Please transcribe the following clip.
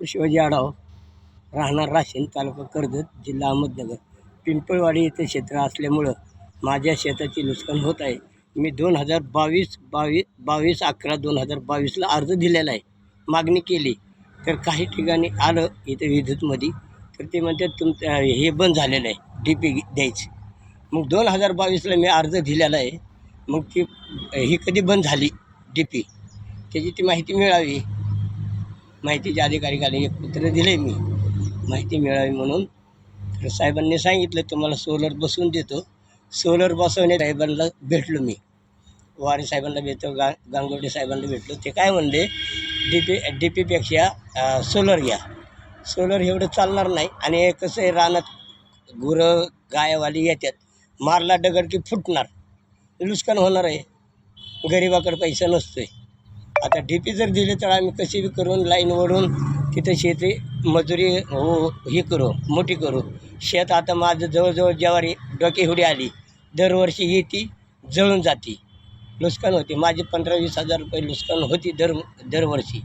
शिवाजी आढाव राहणार राशीन तालुका कर्जत जिल्हा अहमदनगर. पिंपळवाडी येथे क्षेत्र असल्यामुळं माझ्या शेताची नुकसान होत आहे. मी दोन हजार बावीस बावीस बावीस अकरा दोन हजार बावीसला अर्ज दिलेला आहे. मागणी केली. तर काही ठिकाणी आलं इथं विद्युतमध्ये. तर ते म्हणतात तुमचं हे बंद झालेलं आहे. डी पी द्यायचं. मग दोन हजार बावीसला मी अर्ज दिलेला आहे. मग ती ही कधी बंद झाली? डी पी त्याची ती माहिती मिळावी. माहितीच्या अधिकारीकडे एक पत्र दिले मी माहिती मिळावी म्हणून. तर साहेबांनी सांगितलं तुम्हाला सोलर बसवून देतो. सोलर बसवणे साहेबांना भेटलो मी. वारे साहेबांना भेटतो गा गांगोटे साहेबांना भेटलो. ते काय म्हणले डी पी डी पीपेक्षा सोलर घ्या. सोलर एवढं चालणार नाही आणि कसं आहे रानात गुरं गायवाली येतात. मारला दगड की फुटणार. नुकसान होणार आहे. गरिबाकडे पैसा नसतो आहे आता डी पी जर दिले तर आम्ही कशी बी करून लाईन वळून तिथं शेती मजुरी हो हे करू मोठी करू. शेत आता माझं जवळजवळ ज्वारी डोके हुडी आली. दरवर्षी ही ती जळून जाते. नुकसान होते. माझे पंधरा वीस हजार रुपये नुकसान होती दर दरवर्षी.